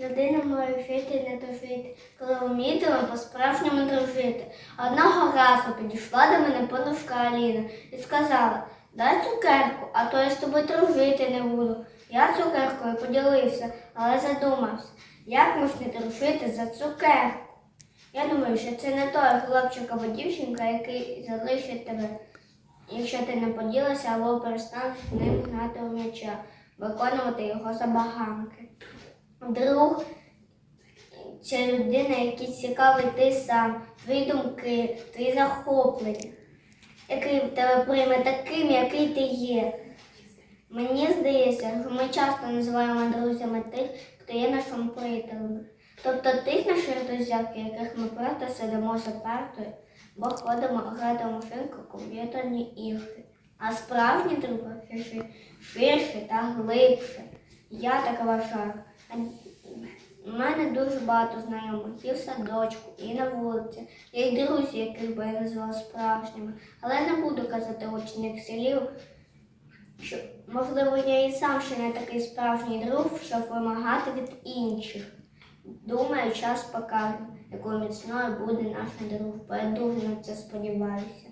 людина може жити і не дружити, коли вміти по-справжньому дружити. Одного разу підійшла до мене подружка Аліна і сказала, дай цукерку, а то я з тобою дружити не буду. Я цукеркою поділився, але задумався, як можна дружити за цукерку. Я думаю, що це не той хлопчик або дівчинка, який залишить тебе, якщо ти не поділишся або перестанеш ним грати у м'яча, виконувати його забаганки. Друг це людина, який цікавий ти сам, твої думки, твої захоплення, який тебе прийме таким, який ти є. Мені здається, що ми часто називаємо друзями тих, хто є нашим приятелем. Тобто тих наших друзів, яких ми просто сидимо за партою, бо ходимо грати машинку комп'ютерні ігри. А справжні ширше, ширше та глибше. Я так вважаю. У мене дуже багато знайомих і в садочку, і на вулиці. Є й друзі, яких би я назвала справжніми. Але не буду казати учнів слів, що можливо я і сам ще не такий справжній друг, щоб вимагати від інших. Думаю, час покаже, якою міцною буде наша дружба. Я дуже на це сподіваюся.